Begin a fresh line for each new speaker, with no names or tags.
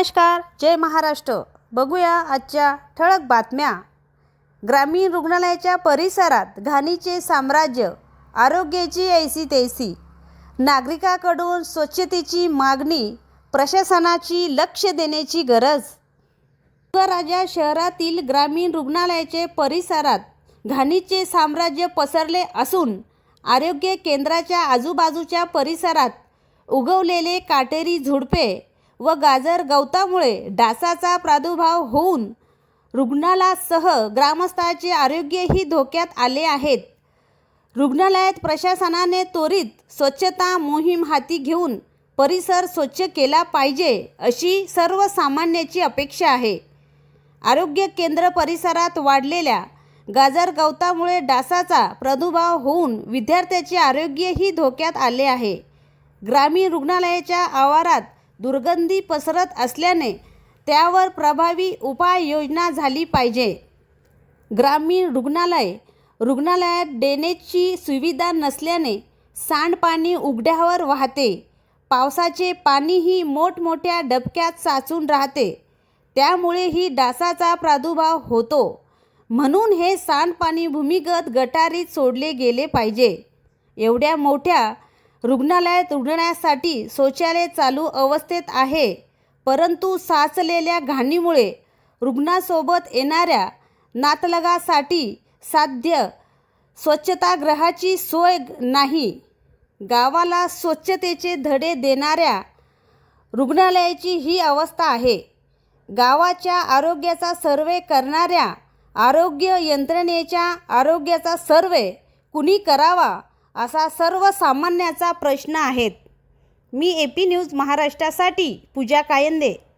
नमस्कार जय महाराष्ट्र. बघूया आजच्या ठळक बातम्या. ग्रामीण रुग्णालयाच्या परिसरात घाणीचे साम्राज्य आरोग्याची ऐसी तैसी नागरिकाकडून स्वच्छतेची मागणी प्रशासनाची लक्ष देण्याची गरज. राजा शहरातील ग्रामीण रुग्णालयाचे परिसरात घाणीचे साम्राज्य पसरले असून आरोग्य केंद्राच्या आजूबाजूच्या परिसरात उगवलेले काटेरी झुडपे व गाजर गवतामुळे डासाचा प्रादुर्भाव होऊन रुग्णालयासह ग्रामस्थाचे आरोग्यही धोक्यात आले आहेत. रुग्णालयात प्रशासनाने त्वरित स्वच्छता मोहीम हाती घेऊन परिसर स्वच्छ केला पाहिजे अशी सर्वसामान्याची अपेक्षा आहे. आरोग्य केंद्र परिसरात वाढलेल्या गाजर गवतामुळे डासाचा प्रादुर्भाव होऊन विद्यार्थ्याचे आरोग्यही धोक्यात आले आहे. ग्रामीण रुग्णालयाच्या आवारात दुर्गंधी पसरत असल्याने त्यावर प्रभावी उपाययोजना झाली पाहिजे. ग्रामीण रुग्णालय रुग्णालयात डेनेजची सुविधा नसल्याने सांडपाणी उघड्यावर वाहते. पावसाचे पाणीही मोठमोठ्या डबक्यात साचून राहते. त्यामुळेही डासाचा प्रादुर्भाव होतो. म्हणून हे सांडपाणी भूमिगत गटारीत सोडले गेले पाहिजे. एवढ्या मोठ्या रुग्णालयात रुग्णासाठी शौचालय चालू अवस्थेत आहे. परंतु साचलेल्या घाणीमुळे रुग्णासोबत येणाऱ्या नातलगासाठी साध्य स्वच्छतागृहाची सोय नाही. गावाला स्वच्छतेचे धडे देणाऱ्या रुग्णालयाची ही अवस्था आहे. गावाच्या आरोग्याचा सर्वे करणाऱ्या आरोग्य यंत्रणेच्या आरोग्याचा सर्वे कुणी करावा? असा सर्वसामान्याचा प्रश्न आहेत. मी ए पी न्यूज महाराष्ट्रासाठी पूजा कायंदे.